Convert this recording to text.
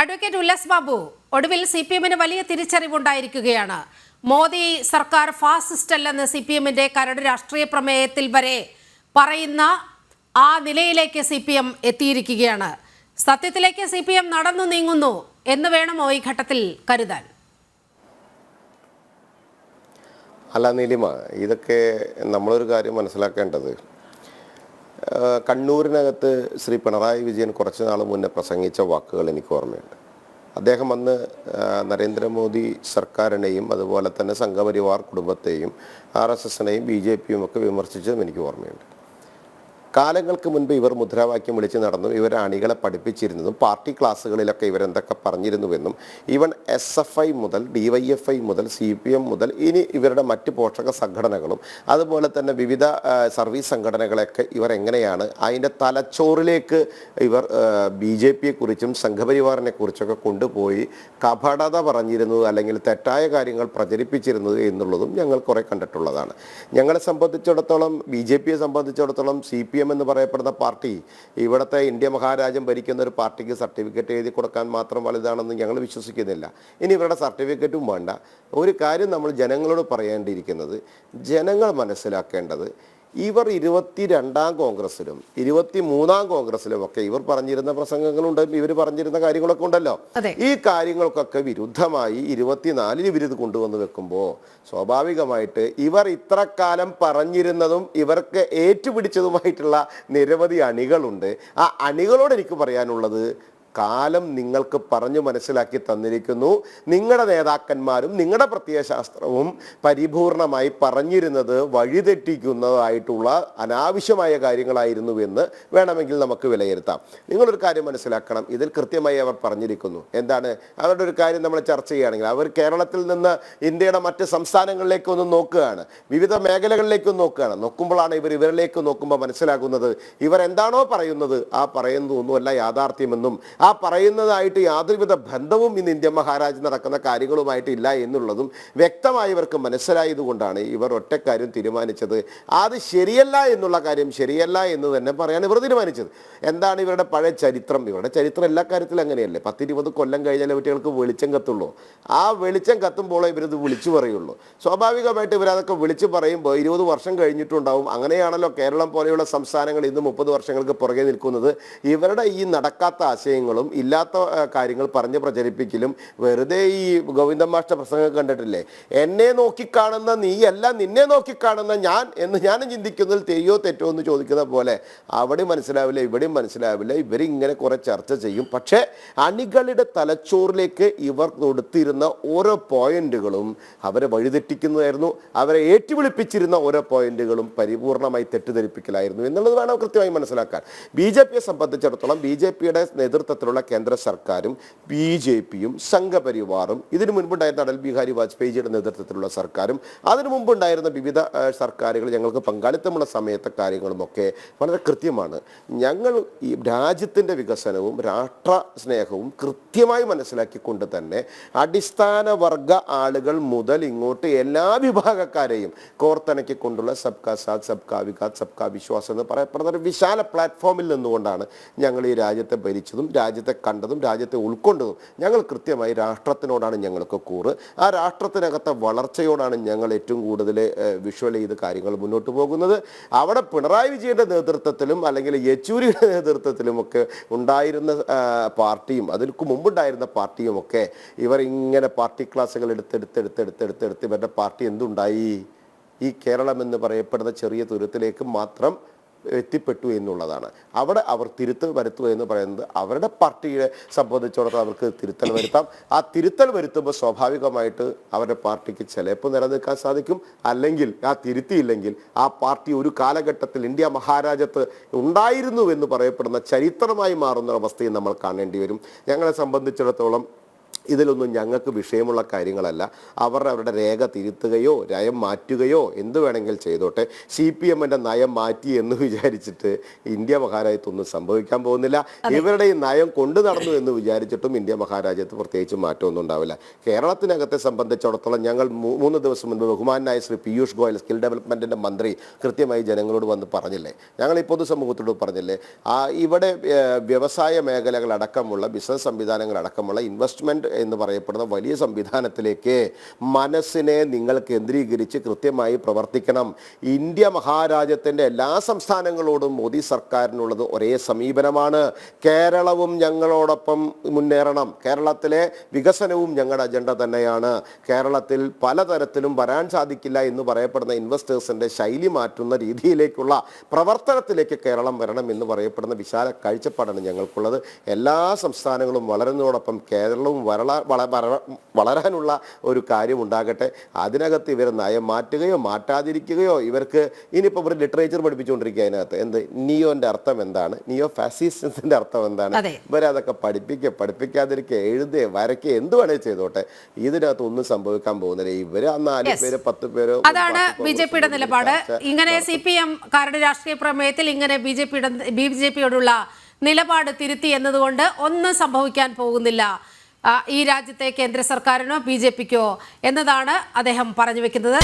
Advocate Ullas Babu ഒടുവിൽ C P എമ്മിന് വലിയ തിരിച്ചറിവുണ്ടായിരിക്കുകയാണ്. മോദി സർക്കാർ ഫാസിസ്റ്റ് അല്ലെന്ന് സി പി എമ്മിന്റെ കരട് രാഷ്ട്രീയ പ്രമേയത്തിൽ വരെ പറയുന്ന ആ നിലയിലേക്ക് സി പി എം എത്തിയിരിക്കുകയാണ്. സത്യത്തിലേക്ക് സി പി എം നടന്നു നീങ്ങുന്നു എന്ന് വേണമോ ഈ ഘട്ടത്തിൽ കരുതാൻ? അല്ല നീലിമ ഇതൊക്കെ നമ്മളൊരു കാര്യം മനസ്സിലാക്കേണ്ടത് കണ്ണൂരിനകത്ത് ശ്രീ പിണറായി വിജയൻ കുറച്ച് നാൾ മുന്നേ പ്രസംഗിച്ച വാക്കുകൾ എനിക്ക് ഓർമ്മയുണ്ട്. അദ്ദേഹം അന്ന് നരേന്ദ്രമോദി സർക്കാരിനെയും അതുപോലെ തന്നെ സംഘപരിവാർ കുടുംബത്തെയും ആർ എസ് എസിനെയും ബി ജെ പിയും ഒക്കെ വിമർശിച്ചതും എനിക്ക് ഓർമ്മയുണ്ട്. കാലങ്ങൾക്ക് മുൻപ് ഇവർ മുദ്രാവാക്യം വിളിച്ച് നടന്നു. ഇവർ അണികളെ പഠിപ്പിച്ചിരുന്നതും പാർട്ടി ക്ലാസ്സുകളിലൊക്കെ ഇവരെന്തൊക്കെ പറഞ്ഞിരുന്നുവെന്നും ഈവൻ എസ് എഫ് ഐ മുതൽ ഡി വൈ എഫ് ഐ മുതൽ സി പി എം മുതൽ ഇനി ഇവരുടെ മറ്റ് പോഷക സംഘടനകളും അതുപോലെ തന്നെ വിവിധ സർവീസ് സംഘടനകളൊക്കെ ഇവർ എങ്ങനെയാണ് അതിന്റെ തലച്ചോറിലേക്ക് ഇവർ ബി ജെ പിയെ കുറിച്ചും സംഘപരിവാറിനെ കുറിച്ചൊക്കെ കൊണ്ടുപോയി കപടത പറഞ്ഞിരുന്നത് അല്ലെങ്കിൽ തെറ്റായ കാര്യങ്ങൾ പ്രചരിപ്പിച്ചിരുന്നത് എന്നുള്ളതും ഞങ്ങൾ കുറെ കണ്ടിട്ടുള്ളതാണ്. ഞങ്ങളെ സംബന്ധിച്ചിടത്തോളം ബി ജെ പിയെ സംബന്ധിച്ചിടത്തോളം സി പി എം എന്ന് പറയപ്പെടുന്ന പാർട്ടി ഇവിടുത്തെ ഇന്ത്യ മഹാരാജ്യം ഭരിക്കുന്ന ഒരു പാർട്ടിക്ക് സർട്ടിഫിക്കറ്റ് എഴുതി കൊടുക്കാൻ മാത്രം വലുതാണെന്ന് ഞങ്ങൾ വിശ്വസിക്കുന്നില്ല. ഇനി ഇവരുടെ സർട്ടിഫിക്കറ്റും വേണ്ട. ഒരു കാര്യം നമ്മൾ ജനങ്ങളോട് പറയേണ്ടിയിരിക്കുന്നത് ജനങ്ങൾ മനസ്സിലാക്കേണ്ടത് ഇവർ ഇരുപത്തി രണ്ടാം കോൺഗ്രസിലും ഇരുപത്തി മൂന്നാം കോൺഗ്രസിലും ഒക്കെ ഇവർ പറഞ്ഞിരുന്ന പ്രസംഗങ്ങളുണ്ട് ഇവർ പറഞ്ഞിരുന്ന കാര്യങ്ങളൊക്കെ ഉണ്ടല്ലോ. ഈ കാര്യങ്ങൾക്കൊക്കെ വിരുദ്ധമായി ഇരുപത്തിനാലിന് ഇവരിത് കൊണ്ടുവന്ന് വെക്കുമ്പോൾ സ്വാഭാവികമായിട്ട് ഇവർ ഇത്രക്കാലം പറഞ്ഞിരുന്നതും ഇവർക്ക് ഏറ്റുപിടിച്ചതുമായിട്ടുള്ള നിരവധി അണികളുണ്ട് ആ അണികളോട് എനിക്ക് പറയാനുള്ളത് കാലം നിങ്ങൾക്ക് പറഞ്ഞു മനസ്സിലാക്കി തന്നിരിക്കുന്നു. നിങ്ങളുടെ നേതാക്കന്മാരും നിങ്ങളുടെ പ്രത്യയശാസ്ത്രവും പരിപൂർണമായി പറഞ്ഞിരുന്നത് വഴിതെറ്റിക്കുന്നതായിട്ടുള്ള അനാവശ്യമായ കാര്യങ്ങളായിരുന്നു എന്ന് വേണമെങ്കിൽ നമുക്ക് വിലയിരുത്താം. നിങ്ങളൊരു കാര്യം മനസ്സിലാക്കണം. ഇതിൽ കൃത്യമായി അവർ പറഞ്ഞിരിക്കുന്നു. എന്താണ്? അവരുടെ ഒരു കാര്യം നമ്മൾ ചർച്ച ചെയ്യുകയാണെങ്കിൽ അവർ കേരളത്തിൽ നിന്ന് ഇന്ത്യയുടെ മറ്റ് സംസ്ഥാനങ്ങളിലേക്ക് ഒന്ന് നോക്കുകയാണ്. വിവിധ മേഖലകളിലേക്ക് നോക്കുകയാണ്. നോക്കുമ്പോഴാണ് ഇവർ ഇവരിലേക്ക് നോക്കുമ്പോൾ മനസ്സിലാക്കുന്നത് ഇവർ എന്താണോ പറയുന്നത്? ആ പറയുന്നതൊന്നുമല്ല യാഥാർത്ഥ്യമെന്നും ആ പറയുന്നതായിട്ട് യാതൊരുവിധ ബന്ധവും ഇന്ന് ഇന്ത്യ മഹാരാജ് നടക്കുന്ന കാര്യങ്ങളുമായിട്ട് ഇല്ല എന്നുള്ളതും വ്യക്തമായി ഇവർക്ക് മനസ്സിലായതുകൊണ്ടാണ് ഇവർ ഒറ്റക്കാര്യം തീരുമാനിച്ചത്. അത് ശരിയല്ല എന്നുള്ള കാര്യം ശരിയല്ല എന്ന് തന്നെ പറയാൻ ഇവർ തീരുമാനിച്ചത്. എന്താണ് ഇവരുടെ പഴയ ചരിത്രം? ഇവരുടെ ചരിത്രം എല്ലാ കാര്യത്തിലും അങ്ങനെയല്ലേ? പത്തിരുപത് കൊല്ലം കഴിഞ്ഞാലേ കുട്ടികൾക്ക് വെളിച്ചം കത്തുള്ളൂ. ആ വെളിച്ചം കത്തുമ്പോൾ ഇവരിത് വിളിച്ചു പറയുള്ളൂ. സ്വാഭാവികമായിട്ട് ഇവരതൊക്കെ വിളിച്ചു പറയുമ്പോൾ ഇരുപത് വർഷം കഴിഞ്ഞിട്ടുണ്ടാവും. അങ്ങനെയാണല്ലോ കേരളം പോലെയുള്ള സംസ്ഥാനങ്ങൾ ഇന്ന് മുപ്പത് വർഷങ്ങൾക്ക് പുറകെ നിൽക്കുന്നത്. ഇവരുടെ ഈ നടക്കാത്ത ആശയങ്ങളും ഇല്ലാത്ത കാര്യങ്ങൾ പറഞ്ഞ് പ്രചരിപ്പിക്കലും വെറുതെ ഈ ഗോവിന്ദൻ മാഷ്ട പ്രസംഗം കണ്ടിട്ടില്ലേ? എന്നെ നോക്കിക്കാണുന്ന നീയല്ല നിന്നെ നോക്കിക്കാണുന്ന ഞാൻ എന്ന് ഞാനും ചിന്തിക്കുന്നതിൽ തെയ്യോ തെറ്റോ എന്ന് ചോദിക്കുന്ന പോലെ അവിടെ മനസ്സിലാവില്ല ഇവിടെയും മനസ്സിലാവില്ല. ഇവരിങ്ങനെ കുറെ ചർച്ച ചെയ്യും. പക്ഷേ അണികളുടെ തലച്ചോറിലേക്ക് ഇവർ കൊടുത്തിരുന്ന ഓരോ പോയിന്റുകളും അവരെ വഴിതെറ്റിക്കുന്നതായിരുന്നു. അവരെ ഏറ്റുവിളിപ്പിച്ചിരുന്ന ഓരോ പോയിന്റുകളും പരിപൂർണമായി തെറ്റിദ്ധരിപ്പിക്കലായിരുന്നു എന്നുള്ളത് വേണം കൃത്യമായി മനസ്സിലാക്കാൻ. ബി ജെ പിയെ സംബന്ധിച്ചിടത്തോളം ബി ജെ പിയുടെ നേതൃത്വത്തിലുള്ള കേന്ദ്ര സർക്കാരും ബി ജെ പിയും സംഘപരിവാറും ഇതിനു മുൻപുണ്ടായിരുന്ന അടൽ ബിഹാരി വാജ്പേയിജിയുടെ നേതൃത്വത്തിലുള്ള സർക്കാരും അതിനു മുമ്പുണ്ടായിരുന്ന വിവിധ സർക്കാരുകൾ ഞങ്ങൾക്ക് പങ്കാളിത്തമുള്ള സമയത്തെ കാര്യങ്ങളുമൊക്കെ വളരെ കൃത്യമാണ്. ഞങ്ങൾ ഈ രാജ്യത്തിന്റെ വികസനവും രാഷ്ട്ര സ്നേഹവും കൃത്യമായി മനസ്സിലാക്കിക്കൊണ്ട് തന്നെ അടിസ്ഥാന വർഗ ആളുകൾ മുതൽ ഇങ്ങോട്ട് എല്ലാ വിഭാഗക്കാരെയും കോർത്തിണക്കിക്കൊണ്ടുള്ള സബ്കാ സാത് സബ്കാ വികാസ് സബ്കാ വിശ്വാസ് എന്ന് പറയപ്പെടുന്ന ഒരു വിശാല പ്ലാറ്റ്ഫോമിൽ നിന്നുകൊണ്ടാണ് ഞങ്ങൾ ഈ രാജ്യത്തെ ഭരിച്ചതും രാജ്യത്തെ കണ്ടതും രാജ്യത്തെ ഉൾക്കൊണ്ടതും ഞങ്ങൾ കൃത്യമായി രാഷ്ട്രത്തിനോടാണ് ഞങ്ങൾക്ക് കൂറ്. ആ രാഷ്ട്രത്തിനകത്തെ വളർച്ചയോടാണ് ഞങ്ങൾ ഏറ്റവും കൂടുതൽ വിഷ്വൽ ചെയ്ത് കാര്യങ്ങൾ മുന്നോട്ട് പോകുന്നത്. അവിടെ പിണറായി വിജയന്റെ നേതൃത്വത്തിലും അല്ലെങ്കിൽ യെച്ചൂരിയുടെ നേതൃത്വത്തിലും ഒക്കെ ഉണ്ടായിരുന്ന പാർട്ടിയും അതിൽക്ക് മുമ്പുണ്ടായിരുന്ന പാർട്ടിയും ഒക്കെ ഇവർ ഇങ്ങനെ പാർട്ടി ക്ലാസ്സുകൾ എടുത്തെടുത്തെടുത്തെടുത്തെടുത്ത് ഇവരുടെ പാർട്ടി എന്തുണ്ടായി? ഈ കേരളം എന്ന് പറയപ്പെടുന്ന ചെറിയ തുരത്തിലേക്ക് മാത്രം എത്തിപ്പെട്ടു എന്നുള്ളതാണ്. അവിടെ അവർ തിരുത്തൽ വരുത്തുക എന്ന് പറയുന്നത് അവരുടെ പാർട്ടിയെ സംബന്ധിച്ചിടത്തോളം അവർക്ക് തിരുത്തൽ വരുത്താം. ആ തിരുത്തൽ വരുത്തുമ്പോൾ സ്വാഭാവികമായിട്ട് അവരുടെ പാർട്ടിക്ക് ചിലപ്പോൾ നിലനിൽക്കാൻ സാധിക്കും. അല്ലെങ്കിൽ ആ തിരുത്തിയില്ലെങ്കിൽ ആ പാർട്ടി ഒരു കാലഘട്ടത്തിൽ ഇന്ത്യ മഹാരാജ്യത്ത് ഉണ്ടായിരുന്നു എന്ന് പറയപ്പെടുന്ന ചരിത്രമായി മാറുന്ന അവസ്ഥയും നമ്മൾ കാണേണ്ടി വരും. ഞങ്ങളെ സംബന്ധിച്ചിടത്തോളം ഇതിലൊന്നും ഞങ്ങൾക്ക് വിഷയമുള്ള കാര്യങ്ങളല്ല. അവർ അവരുടെ രേഖ തിരുത്തുകയോ നയം മാറ്റുകയോ എന്ത് വേണമെങ്കിൽ ചെയ്തോട്ടെ. സി പി എമ്മിന്റെ നയം മാറ്റി എന്ന് വിചാരിച്ചിട്ട് ഇന്ത്യ മഹാരാജ്യത്തൊന്നും സംഭവിക്കാൻ പോകുന്നില്ല. ഇവരുടെ ഈ നയം കൊണ്ടു നടന്നു എന്ന് വിചാരിച്ചിട്ടും ഇന്ത്യ മഹാരാജ്യത്ത് പ്രത്യേകിച്ച് മാറ്റമൊന്നും ഉണ്ടാവില്ല. കേരളത്തിനകത്തെ സംബന്ധിച്ചിടത്തോളം ഞങ്ങൾ മൂന്ന് ദിവസം മുൻപ് ബഹുമാനായ ശ്രീ പീയൂഷ് ഗോയൽ സ്കിൽ ഡെവലപ്മെന്റിന്റെ മന്ത്രി കൃത്യമായി ജനങ്ങളോട് വന്ന് പറഞ്ഞില്ലേ? ഞങ്ങൾ ഈ പൊതുസമൂഹത്തോട് പറഞ്ഞില്ലേ? ആ ഇവിടെ വ്യവസായ മേഖലകളടക്കമുള്ള ബിസിനസ് സംവിധാനങ്ങളടക്കമുള്ള ഇൻവെസ്റ്റ്മെന്റ് എന്ന് പറയപ്പെടുന്ന വലിയ സംവിധാനത്തിലേക്ക് മനസ്സിനെ നിങ്ങൾ കേന്ദ്രീകരിച്ച് കൃത്യമായി പ്രവർത്തിക്കണം. ഇന്ത്യ മഹാരാജ്യത്തിന്റെ എല്ലാ സംസ്ഥാനങ്ങളോടും മോദി സർക്കാരിനുള്ളത് ഒരേ സമീപനമാണ്. കേരളവും ഞങ്ങളോടൊപ്പം മുന്നേറണം. കേരളത്തിലെ വികസനവും ഞങ്ങളുടെ അജണ്ട തന്നെയാണ്. കേരളത്തിൽ പലതരത്തിലും വരാൻ സാധിക്കില്ല എന്ന് പറയപ്പെടുന്ന ഇൻവെസ്റ്റേഴ്സിന്റെ ശൈലി മാറ്റുന്ന രീതിയിലേക്കുള്ള പ്രവർത്തനത്തിലേക്ക് കേരളം വരണം എന്ന് പറയപ്പെടുന്ന വിശാല കാഴ്ചപ്പാടാണ് ഞങ്ങൾക്കുള്ളത്. എല്ലാ സംസ്ഥാനങ്ങളും വളരുന്നതോടൊപ്പം കേരളവും വരള വള വര- വളരാനുള്ള ഒരു കാര്യം ഉണ്ടാകട്ടെ. അതിനകത്ത് ഇവർ നയം മാറ്റുകയോ മാറ്റാതിരിക്കുകയോ ഇവർക്ക് ഇനിയിപ്പോൾ ഇവർ ലിറ്ററേച്ചർ പഠിപ്പിച്ചുകൊണ്ടിരിക്കുക അതിനകത്ത്. എന്ത്? നിയോന്റെ അർത്ഥം എന്താണ്? നിയോ ഫാസിസ്റ്റിന്റെ അർത്ഥം എന്താണ്. ഇവരെ അതൊക്കെ പഠിപ്പിക്കുക പഠിപ്പിക്കാതിരിക്കുക എഴുതുക വരയ്ക്കുക എന്ത് വേണേ ചെയ്തോട്ടെ. ഇതിനകത്ത് ഒന്നും സംഭവിക്കാൻ പോകുന്നില്ല. ഇവർ ആ നാല്. പേര് പത്ത് പേരോ അതാണ് ബി ജെ പിയുടെ നിലപാട്. ഇങ്ങനെ സി പി എം കാരുടെ രാഷ്ട്രീയ പ്രമേയത്തിൽ ഇങ്ങനെ ബി ജെ പിയുടെ ബി ജെ പിയോടുള്ള നിലപാട് തിരുത്തി എന്നതുകൊണ്ട് ഒന്നും സംഭവിക്കാൻ പോകുന്നില്ല. ഈ രാജ്യത്തെ കേന്ദ്ര സർക്കാരിനോ ബി എന്നതാണ് അദ്ദേഹം പറഞ്ഞു വെക്കുന്നത്.